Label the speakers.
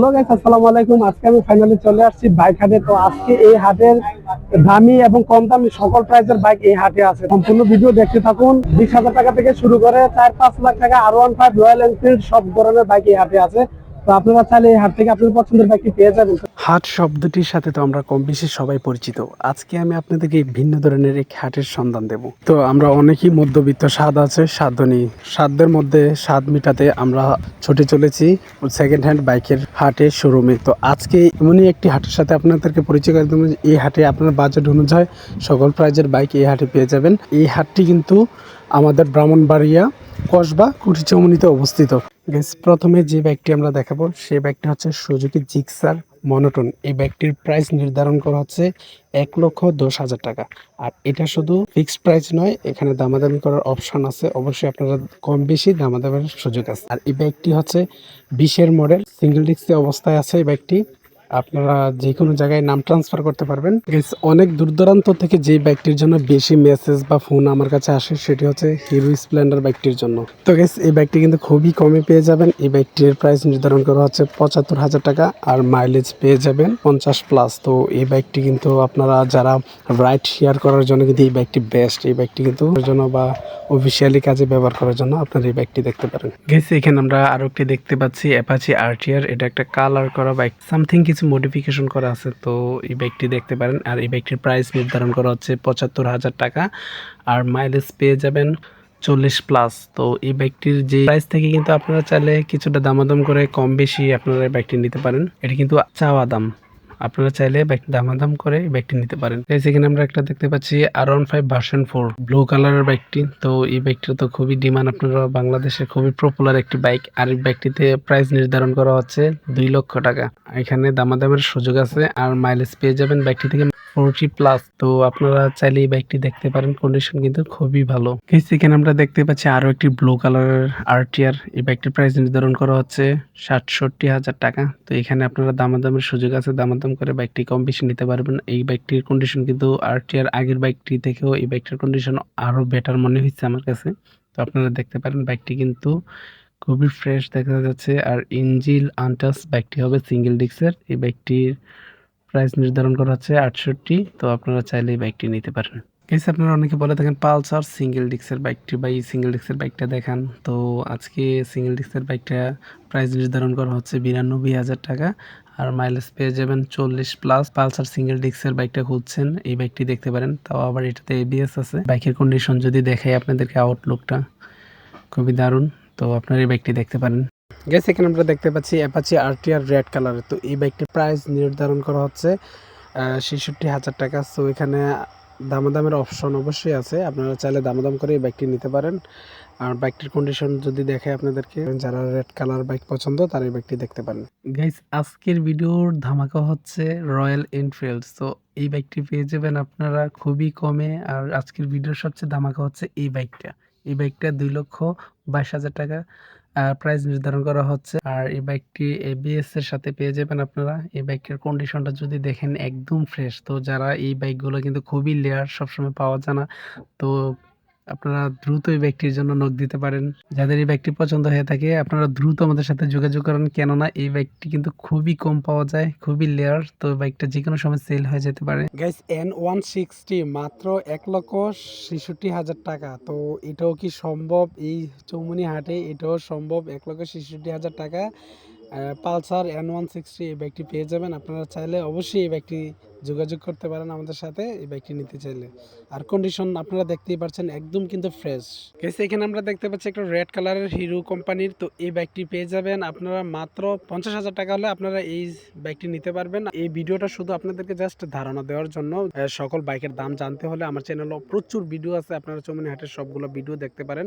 Speaker 1: Hello আলাইকুম। আজকে আমি ফাইনালি চলে আসছি বাইক হাটে তো আজকে এই হাটের দামি এবং কম দামি সকল প্রাইজের বাইক এই হাটে আছে। সম্পূর্ণ ভিডিও দেখতে থাকুন। বিশ হাজার টাকা থেকে শুরু করে চার পাঁচ লাখ টাকা আর ওয়ান ফাইভ রয়্যাল এনফিল্ড সব ধরনের বাইক এই হাটে আছে। আপনারা চাইলে হাট থেকে আপনার পছন্দের বাইকটি পেয়ে যাবেন। হাট শব্দটির সাথে তো আমরা কম বেশি সবাই পরিচিত। আজকে আমি আপনাদেরকে ভিন্ন ধরনের এক হাটের সন্ধান দেব। তো আমরা অনেকই মধ্যবিত্ত, স্বাদ আছে সাধ্য নেই। সাধ্যের মধ্যে স্বাদ মিটাতে আমরা ছুটে চলেছি সেকেন্ড হ্যান্ড বাইকের হাটে শোরুমে। তো আজকে এমনই একটি হাটের সাথে আপনাদেরকে পরিচয় করে দেবো এই হাটে আপনার বাজেট অনুযায়ী সকল প্রাইজের বাইক এই হাটে পেয়ে যাবেন। এই হাটটি কিন্তু আমাদের ব্রাহ্মণবাড়িয়া কসবা কুটিচৌমনিতে অবস্থিত। Guys, প্রথমে যে ব্যাগটি আমরা দেখাবো সেই ব্যাগটি হচ্ছে সুজুকি জিক্সার মনোটন এই ব্যাগটির প্রাইস নির্ধারণ করা হচ্ছে এক লক্ষ দশ হাজার টাকা। আর এটা শুধু ফিক্সড প্রাইস নয় এখানে দামাদামি করার অপশন আছে। অবশ্যই আপনারা কম বেশি দামাদামের সুযোগ আছে। আর এই ব্যাগটি হচ্ছে বিশের মডেল সিঙ্গেল ডিস্কে অবস্থায় আছে এই ব্যাগটি আপনারা যে কোনো জায়গায় নাম ট্রান্সফার করতে পারবেন। অনেক দূর দূরান্ত থেকে যে বাইকটির জন্য বেশি মেসেজ বা ফোন আমার কাছে আসে, সেটি হচ্ছে হিরো স্প্লেন্ডার বাইকটির জন্য। তো গেস এই বাইকটি কিন্তু খুবই কমে পেয়ে যাবেন। এই বাইকটির প্রাইস নির্ধারণ করা হচ্ছে পঁচাত্তর হাজার টাকা আর মাইলেজ পেয়ে যাবেন পঞ্চাশ প্লাস তো এই বাইকটি কিন্তু আপনারা যারা রাইড শেয়ার করার জন্য কিন্তু এই বাইকটি বেস্ট এই বাইকটি কিন্তু জন্য বা অফিসিয়ালি কাজে ব্যবহার করার জন্য আপনারা এই বাইকটি দেখতে পারেন। গেছি এখানে আমরা আরও একটি দেখতে পাচ্ছি অ্যাপাচি আরটিআর এটা একটা কালার করা বাইক সামথিং কিছু মডিফিকেশন করা আছে, তো এই বাইকটি দেখতে পারেন। আর এই বাইকটির প্রাইস নির্ধারণ করা হচ্ছে পঁচাত্তর হাজার টাকা। আর মাইলেজ পেয়ে যাবেন চল্লিশ প্লাস তো এই বাইকটির যে প্রাইস থেকে কিন্তু আপনারা চাইলে কিছুটা দামাদাম করে কম বেশি আপনারা এই বাইকটি নিতে পারেন। এটা কিন্তু চাওয়া দাম। আপনারা চাইলে বাইকটি দামাদাম করে ব্যাগটি নিতে পারেন। সেখানে আমরা একটা দেখতে পাচ্ছি আর one five version four blue কালারের বাইকটি তো এই ব্যাগটির তো খুবই ডিমান্ড আপনারা বাংলাদেশের খুবই পপুলার একটি বাইক আর এই ব্যাগটিতে প্রাইস নির্ধারণ করা হচ্ছে দুই লক্ষ টাকা। এখানে দামাদামের সুযোগ আছে। আর মাইলেজ পেয়ে যাবেন বাইকটি থেকে ফোরটি প্লাস তো আপনারা চাইলে এই বাইকটি দেখতে পারেন। কন্ডিশন কিন্তু খুবই ভালো। সেখানে আমরা দেখতে পাচ্ছি আরও একটি ব্লু কালারের আরটিআর এই বাইকটির প্রাইস নির্ধারণ করা হচ্ছে ষাটষট্টি হাজার টাকা। তো এখানে আপনারা দামাদামের সুযোগ আছে, দামাদাম করে বাইকটি কম বেশি নিতে পারবেন। এই বাইকটির কন্ডিশন কিন্তু আরটিআর আগের বাইকটি থেকেও এই বাইকটির কন্ডিশন আরও বেটার মনে হচ্ছে আমার কাছে। তো আপনারা দেখতে পারেন বাইকটি কিন্তু খুবই ফ্রেশ দেখা যাচ্ছে। আর ইঞ্জিল আনটাস বাইকটি হবে সিঙ্গেল ডিস্কের এই বাইকটির প্রাইস নির্ধারণ করা হচ্ছে আটষট্টি, তো আপনারা চাইলে এই বাইকটি নিতে পারেন। গেছে আপনারা অনেকে বলে থাকেন পালসার সিঙ্গেল ডিস্কের বাইকটি বা এই সিঙ্গেল ডিস্কের বাইকটা দেখান। তো আজকে সিঙ্গেল ডিস্কের বাইকটা প্রাইস নির্ধারণ করা হচ্ছে বিরানব্বই হাজার টাকা। আর মাইলেজ পেয়ে যাবেন চল্লিশ প্লাস পালসার সিঙ্গেল ডিস্কের বাইকটা খুঁজছেন, এই বাইকটি দেখতে পারেন। তাও আবার এটাতে এবিএস আছে। বাইকের কন্ডিশন যদি দেখাই আপনাদেরকে আউটলুকটা খুবই দারুণ। তো আপনার এই বাইকটি দেখতে পারেন। গেছে এখানে আমরা দেখতে পাচ্ছি অ্যাপাচি আরটিআর রেড কালারের তো এই বাইকটির প্রাইস নির্ধারণ করা হচ্ছে ছেষট্টি হাজার টাকা। সো এখানে দামাদামের অপশন অবশ্যই আছে। আপনারা চাইলে দামাদাম করে এই বাইকটি নিতে পারেন। আর বাইকটির কন্ডিশন যদি দেখে আপনাদেরকে, যারা রেড কালার বাইক পছন্দ, তারা এই বাইকটি দেখতে পারেন। গাইস আজকের ভিডিওর ধামাকা হচ্ছে রয়্যাল এনফিল্ড সো এই বাইকটি পেয়ে যাবেন আপনারা খুবই কমে। আর আজকের ভিডিওর সবচেয়ে ধামাকা হচ্ছে এই বাইকটা এই বাইকটা দুই লক্ষ বাইশ হাজার টাকা। প্রাইস নির্ধারণ করা হচ্ছে। আর এই বাইকটি এবিএস এর সাথে পেয়ে যাবেন আপনারা। এই বাইকের কন্ডিশনটা যদি দেখেন একদম ফ্রেশ তো যারা এই বাইকগুলো কিন্তু খুবই লেয়ার সবসময় পাওয়া যায় না। তো আপনারা দ্রুত এই বাইকটির জন্য নোট দিতে পারেন। যাদের এই বাইকটি পছন্দ হয়ে থাকে, আপনারা দ্রুত আমাদের সাথে যোগাযোগ করেন। কেননা, এই বাইকটি কিন্তু খুবই কম পাওয়া যায়, খুবই লেয়ার, তো বাইকটা যে কোনো সময় সেল হয়ে যেতে পারে। গাইস এন ওয়ান সিক্সটি মাত্র এক লক্ষ ছেষট্টি হাজার টাকা। তো এটাও কি সম্ভব? এই চৌমনি হাটে এটাও সম্ভব? এক লক্ষ ছেষট্টি হাজার টাকা। পালসার এন ওয়ান সিক্সটি এই বাইকটি পেয়ে যাবেন। আপনারা চাইলে অবশ্যই এই বাইকটি যোগাযোগ করতে পারেন আমাদের সাথে, এই বাইকটি নিতে চাইলে। আর কন্ডিশন আপনারা দেখতেই পাচ্ছেন একদম কিন্তু ফ্রেশ গেছে এখানে আমরা দেখতে পাচ্ছি একটা রেড কালারের হিরো কোম্পানির তো এই বাইকটি পেয়ে যাবেন। আপনারা মাত্র পঞ্চাশ হাজার টাকা হলে আপনারা এই বাইকটি নিতে পারবেন। এই ভিডিওটা শুধু আপনাদেরকে জাস্ট ধারণা দেওয়ার জন্য সকল বাইকের দাম জানতে হলে আমার চ্যানেলে প্রচুর ভিডিও আছে। আপনারা চৌমনি হাটের সবগুলো ভিডিও দেখতে পারেন।